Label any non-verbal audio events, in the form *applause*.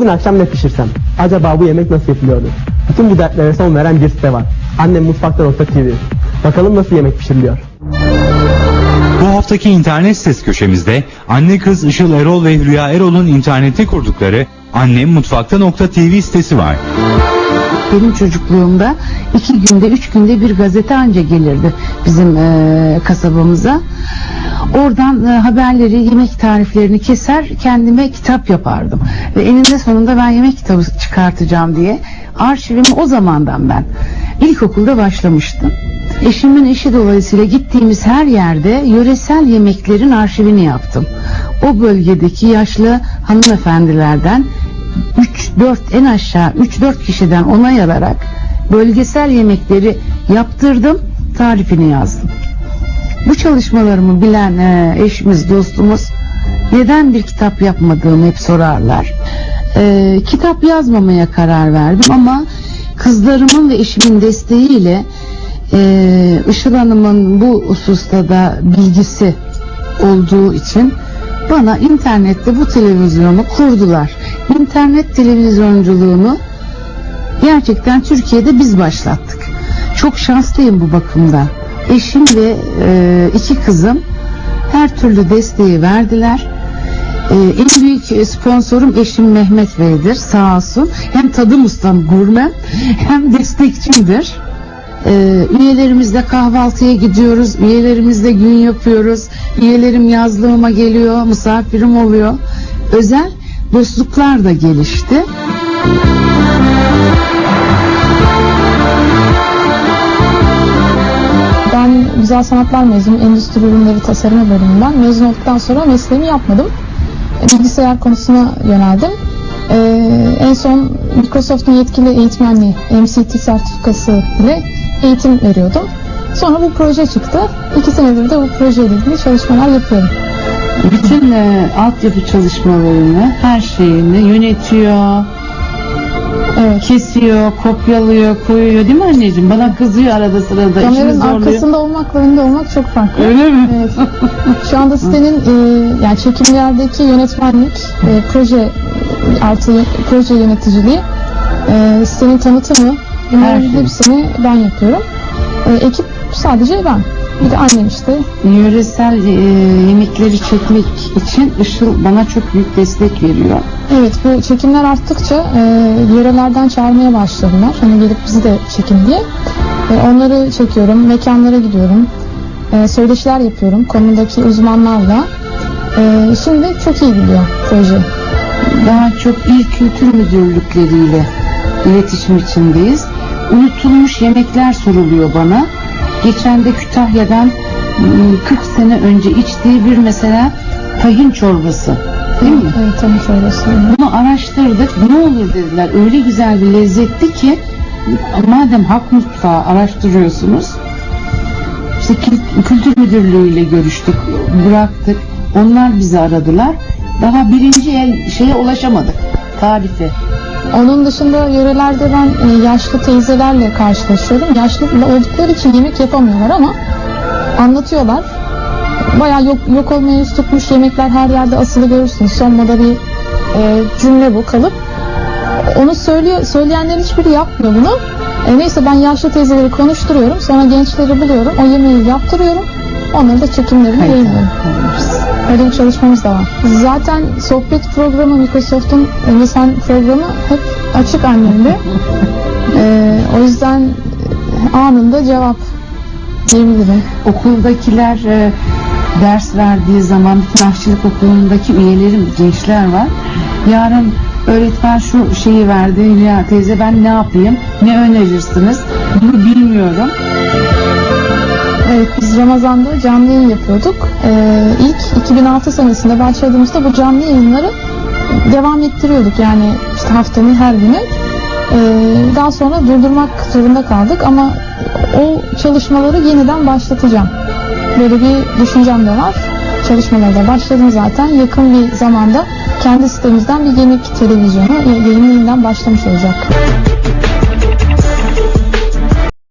Bugün akşam ne pişirsem? Acaba bu yemek nasıl yapılıyordu? Bütün bu dertlere son veren bir site var. Annem mutfakta.tv. Bakalım nasıl yemek pişiriliyor. Bu haftaki internet sitesi köşemizde anne kız Işıl Erol ve Hülya Erol'un internette kurdukları annemutfakta.tv sitesi var. Benim çocukluğumda iki günde, üç günde bir gazete anca gelirdi bizim eee, kasabamıza. Oradan eee, haberleri, yemek tariflerini keser, kendime kitap yapardım. Ve eninde sonunda ben yemek kitabı çıkartacağım diye arşivimi o zamandan ben ilkokulda başlamıştım. Eşimin işi dolayısıyla gittiğimiz her yerde yöresel yemeklerin arşivini yaptım. O bölgedeki yaşlı hanımefendilerden 3-4 en aşağı 3-4 kişiden onay alarak bölgesel yemekleri yaptırdım, tarifini yazdım. Bu çalışmalarımı bilen e, eşimiz, dostumuz neden bir kitap yapmadığımı hep sorarlar. E, kitap yazmamaya karar verdim ama kızlarımın ve eşimin desteğiyle e, Işıl Hanım'ın bu hususta da bilgisi olduğu için bana internette bu televizyonu kurdular. İnternet televizyonculuğunu gerçekten Türkiye'de biz başlattık. Çok şanslıyım bu bakımda. Eşim ve e, iki kızım her türlü desteği verdiler. E, en büyük sponsorum eşim Mehmet Bey'dir sağ olsun. Hem tadım ustam gurmem *laughs* hem destekçimdir. Ee, üyelerimizle kahvaltıya gidiyoruz. Üyelerimizle gün yapıyoruz. Üyelerim yazlığıma geliyor. Misafirim oluyor. Özel dostluklar da gelişti. Ben güzel sanatlar mezunu, endüstri ürünleri tasarımı bölümünden. Mezun olduktan sonra mesleğimi yapmadım. Bilgisayar konusuna yöneldim. Ee, en son Microsoft'un yetkili eğitmenliği, MCT sertifikası ile eğitim veriyordum. Sonra bu proje çıktı. İki senedir de bu projeyle ilgili çalışmalar yapıyorum. Bütün e, altyapı çalışmalarını, her şeyini yönetiyor, Evet. kesiyor, kopyalıyor, koyuyor değil mi anneciğim? Bana kızıyor arada sırada. Kameranın zorluyor. arkasında olmakla önünde olmak çok farklı. Öyle mi? Evet. Şu anda sitenin e, yani çekimlerdeki yönetmenlik, e, proje artı proje yöneticiliği, e, sitenin tanıtımı, bunların Her şey. hepsini ben yapıyorum. E, ekip sadece ben. Bir de annem işte. Yöresel e, yemekleri çekmek için Işıl bana çok büyük destek veriyor. Evet bu çekimler arttıkça e, yörelerden çağırmaya başladılar. Hani gelip bizi de çekin diye. E, onları çekiyorum, mekanlara gidiyorum. E, söyleşiler yapıyorum konudaki uzmanlarla. E, şimdi çok iyi gidiyor proje. Daha çok il kültür müdürlükleriyle iletişim içindeyiz. Unutulmuş yemekler soruluyor bana. Geçen de Kütahya'dan ım, 40 sene önce içtiği bir mesela tahin çorbası. Değil mi? Evet şöyle söyleyeyim. Bunu araştırdık. Ne olur dediler. Öyle güzel bir lezzetti ki madem hak mutfağı araştırıyorsunuz işte kültür müdürlüğüyle görüştük, bıraktık. Onlar bizi aradılar. Daha birinci el şeye ulaşamadık. Tarife. Onun dışında yörelerde ben e, yaşlı teyzelerle karşılaşıyorum. Yaşlı oldukları için yemek yapamıyorlar ama anlatıyorlar. Bayağı yok, yok olmaya yüz tutmuş yemekler her yerde asılı görürsünüz. Son moda bir e, cümle bu kalıp. Onu söylüyor, söyleyenlerin hiçbiri yapmıyor bunu. E, neyse ben yaşlı teyzeleri konuşturuyorum. Sonra gençleri buluyorum. O yemeği yaptırıyorum. Onları da çekimlerini yayınlıyorum. Öyle bir çalışmamız da var. Zaten sohbet programı Microsoft'un Listen programı hep açık annemde. Ee, o yüzden anında cevap diyebilirim. Okuldakiler e, ders verdiği zaman bütün aşçılık okulundaki üyelerim, gençler var. Yarın öğretmen şu şeyi verdi. Ya teyze ben ne yapayım? Ne önerirsiniz? Bunu bilmiyorum. Evet biz Ramazan'da canlı yayın yapıyorduk. Ee, ilk 2006 senesinde başladığımızda bu canlı yayınları devam ettiriyorduk. Yani işte haftanın her günü. Ee, daha sonra durdurmak zorunda kaldık ama o çalışmaları yeniden başlatacağım. Böyle bir düşüncem de var. Çalışmalara da başladım zaten. Yakın bir zamanda kendi sitemizden bir yemek televizyonu yayını yeniden başlamış olacak.